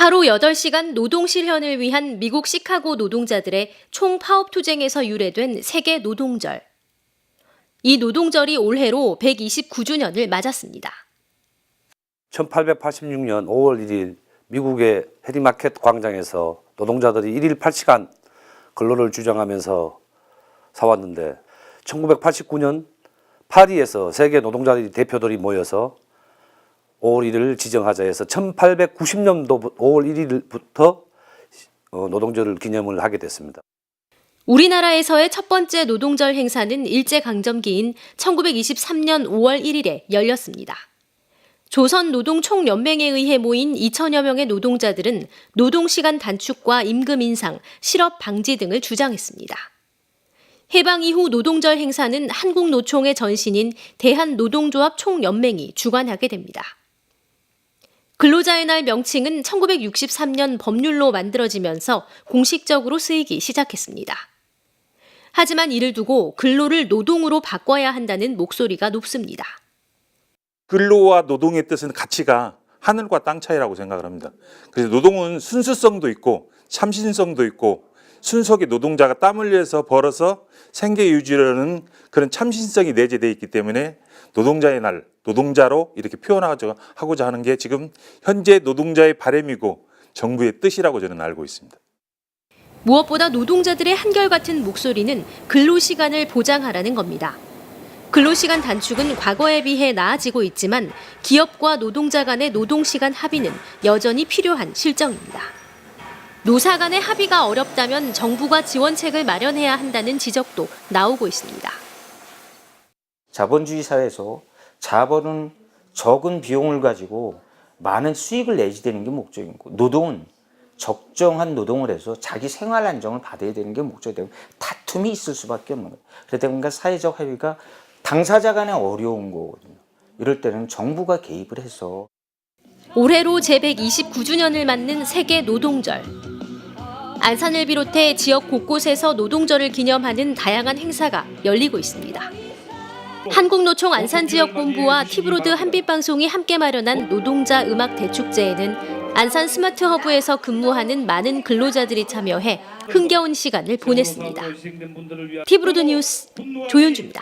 하루 8시간 노동 실현을 위한 미국 시카고 노동자들의 총 파업 투쟁에서 유래된 세계 노동절. 이 노동절이 올해로 129주년을 맞았습니다. 1886년 5월 1일 미국의 해리마켓 광장에서 노동자들이 1일 8시간 근로를 주장하면서 사왔는데 1989년 파리에서 세계 노동자들이 대표들이 모여서 5월 1일을 지정하자 해서 1890년도 5월 1일부터 어, 노동절을 기념을 하게 됐습니다. 우리나라에서의 첫 번째 노동절 행사는 일제강점기인 1923년 5월 1일에 열렸습니다. 조선노동총연맹에 의해 모인 2천여 명의 노동자들은 노동시간 단축과 임금 인상, 실업 방지 등을 주장했습니다. 해방 이후 노동절 행사는 한국노총의 전신인 대한노동조합 총연맹이 주관하게 됩니다. 근로자의 날 명칭은 1963년 법률로 만들어지면서 공식적으로 쓰이기 시작했습니다. 하지만 이를 두고 근로를 노동으로 바꿔야 한다는 목소리가 높습니다. 근로와 노동의 뜻은 가치가 하늘과 땅 차이라고 생각을 합니다. 그래서 노동은 순수성도 있고 참신성도 있고 순수하게 노동자가 땀 흘려서 벌어서 생계 유지라는 그런 참신성이 내재되어 있기 때문에 노동자의 날, 노동자로 이렇게 표현하고자 하는 게 지금 현재 노동자의 바램이고 정부의 뜻이라고 저는 알고 있습니다. 무엇보다 노동자들의 한결같은 목소리는 근로시간을 보장하라는 겁니다. 근로시간 단축은 과거에 비해 나아지고 있지만 기업과 노동자 간의 노동시간 합의는 여전히 필요한 실정입니다. 노사 간의 합의가 어렵다면 정부가 지원책을 마련해야 한다는 지적도 나오고 있습니다. 자본주의 사회에서 자본은 적은 비용을 가지고 많은 수익을 내지 되는 게 목적이고 노동은 적정한 노동을 해서 자기 생활 안정을 받아야 되는 게 목적이고 다툼이 있을 수밖에 없는 거예요. 그러다 보니까 사회적 합의가 당사자 간에 어려운 거거든요. 이럴 때는 정부가 개입을 해서 올해로 제129주년을 맞는 세계 노동절. 안산을 비롯해 지역 곳곳에서 노동절을 기념하는 다양한 행사가 열리고 있습니다. 한국노총 안산지역본부와 티브로드 한빛방송이 함께 마련한 노동자 음악 대축제에는 안산 스마트 허브에서 근무하는 많은 근로자들이 참여해 흥겨운 시간을 보냈습니다. 티브로드 뉴스 조윤주입니다.